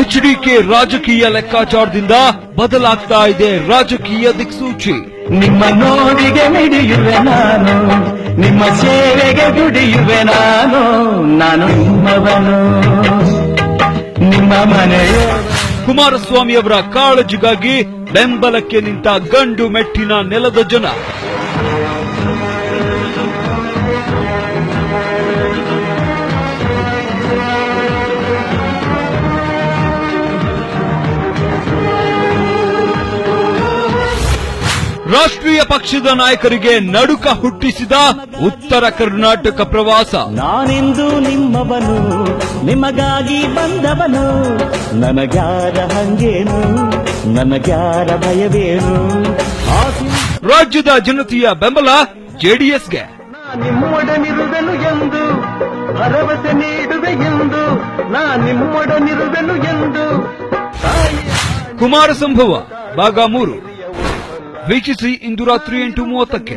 HDK ರಾಜಕೀಯ ಲೆಕ್ಕಾಚಾರದಿಂದ ಬದಲಾಗ್ತಾ ಇದೆ ರಾಜಕೀಯ ದಿಕ್ಸೂಚಿ. ನಿಮ್ಮ ನೋಡಿಗೆ ಮಿಡಿಯುವೆ ನಾನು ನಿಮ್ಮ ಸೇವೆಗೆ ದುಡಿಯುವೆ ನಾನು ನಾನು ನಿಮ್ಮವನು. ನಿಮ್ಮ ಮನೆಯ. ಕುಮಾರಸ್ವಾಮಿ ಅವರ ಕಾಳಜಿಗಾಗಿ ಬೆಂಬಲಕ್ಕೆ ನಿಂತ ಗಂಡು ಮೆಟ್ಟಿನ ನೆಲದ ಜನ. ರಾಷ್ಟ್ರೀಯ ಪಕ್ಷದ ನಾಯಕರಿಗೆ ನಡುಕ ಹುಟ್ಟಿಸಿದ ಉತ್ತರ ಕರ್ನಾಟಕ ಪ್ರವಾಸ. ನಾನೆಂದು ನಿಮ್ಮವನು ನಿಮಗಾಗಿ ಬಂದವನು ನನಗ್ಯಾರ ಹಂಗೇನು ನನಗ್ಯಾರ ಭಯವೇನು? ಆಸಿ ರಾಜ್ಯದ ಜನತೆಯ ಬೆಂಬಲ ಜೆಡಿಎಸ್ಗೆ. ನಿಮ್ಮೊಡನಿರುವೆನು ಎಂದು ಭರವಸೆ ನೀಡುವೆ ಎಂದು ನಾ ನಿಮ್ಮೊಡನಿರುವೆನು ಎಂದು. ಕುಮಾರ ಸಂಭವ ಭಾಗ ಮೂರು. ವೀಕ್ಷಿಸಿ ಇಂದು ರಾತ್ರಿ ಎಂಟು ಮೂವತ್ತಕ್ಕೆ.